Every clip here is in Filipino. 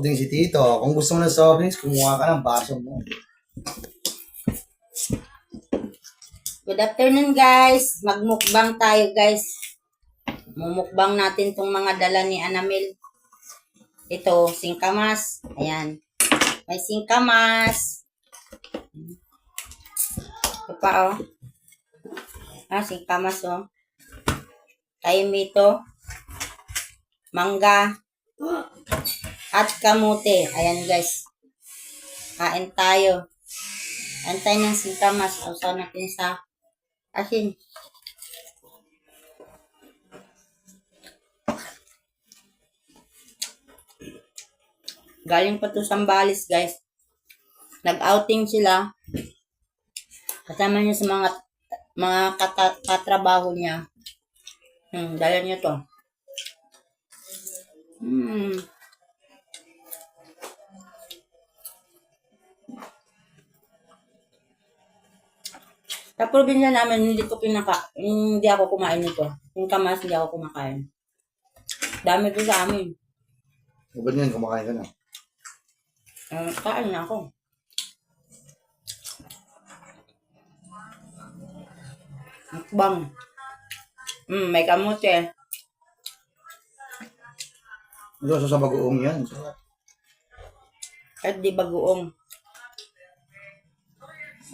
Din si Tito. Kung gusto mo ng soft drinks, kumuha ka ng baso mo. Good afternoon guys. Magmukbang tayo guys. Mumukbang natin tong mga dala ni Anamil. Ito, singkamas. Ayan. May singkamas. Ito pa oh. Ah, singkamas oh. Taimito. Mangga. At kamote. Ayan guys. Kain tayo. Antay ng singkamas. Usaw natin sa asin. Galing pa to Sambales, guys. Nag-outing sila. Kasama niya sa mga mga katrabaho niya. Hmm, dala niya to. Hmm. Sa probinsya namin, hindi ko pinaka, hindi ako kumain nito. Yung kamas, hindi ako kumakain. Dami ko sa amin. Ba't yan, kumakain ka na. Uh, kain na ako. Mukbang. Mm, may kamote. Ito, sa bagoong yan. At di bagoong.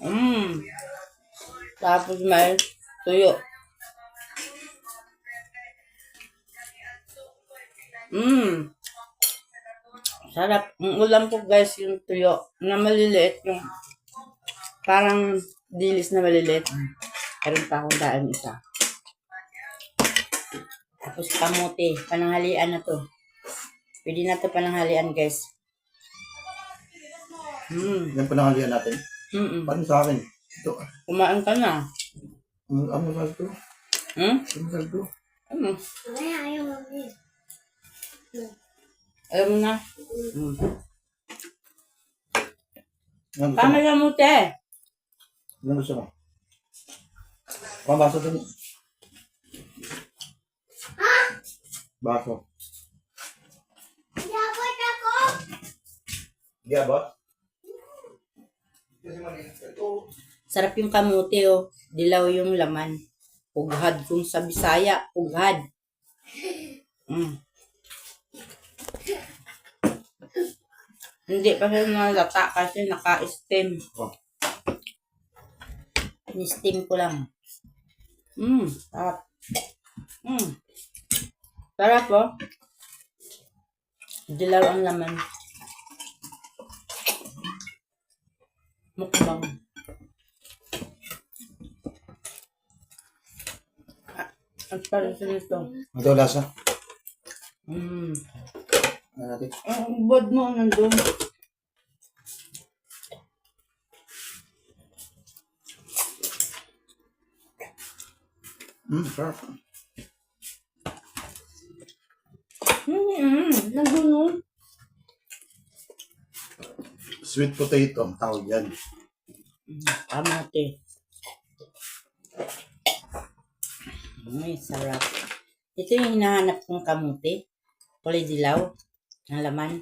Mm. Tapos may tuyo. Mm. Sarap. Ang ulam ko guys yung tuyo na maliliit yung parang dilis na maliliit. Meron pa akong daan isa. Tapos kamote. Pananghalian na to. Pwede na to pananghalian guys. Mm. Yan panangalian natin. Mm-mm. Paano sa akin? Ito. Kumain ka na. Ang ang masal to. Hmm? Ang masal to. Ano? Alam mo na. Hmm. Gusto mo? Mo, te. Yan gusto mo? Pambaso to. Baso. Gabot? Kasi maliit. Sarap yung kamote, oh. Dilaw yung laman. Pughad kung sa Bisaya. Pughad. Mm. Hindi pa siya nalata kasi naka-steam. Oh. Ni-steam ko lang. Mm, sarap. Mm. Sarap, oh. Dilaw ang laman. Mukbang. Ah, Ang parang sa nito. Ito lasa. Mm. Ano natin? Ang bod mo nandun. Hmm, sarap. Mm, nandun no. Sweet potato ang tawag yan. Kamote. Ay, sarap. Ito yung hinahanap kong kamote. Kulay dilaw. Ang laman.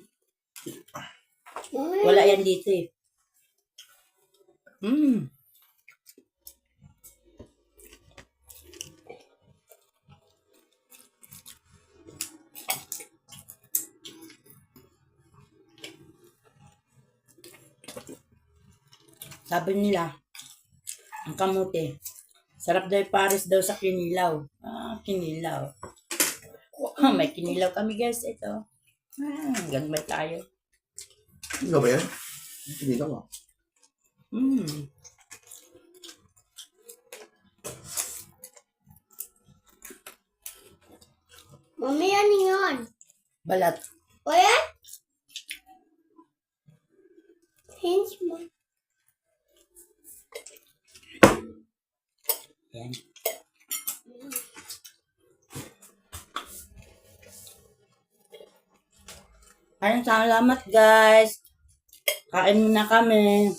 Wala yan dito eh. Mm. Sabi nila, ang kamote, sarap daw pares daw sa kinilaw. Ah, kinilaw. Ah, may kinilaw kami guys, ito. Ah, gagmay tayo. Ikaw ba yan? Hindi ka ba? Mm. Mami, ano yun? Balat. O yan? Hinge mo. Yan. Ayun, salamat guys. Kain muna kami.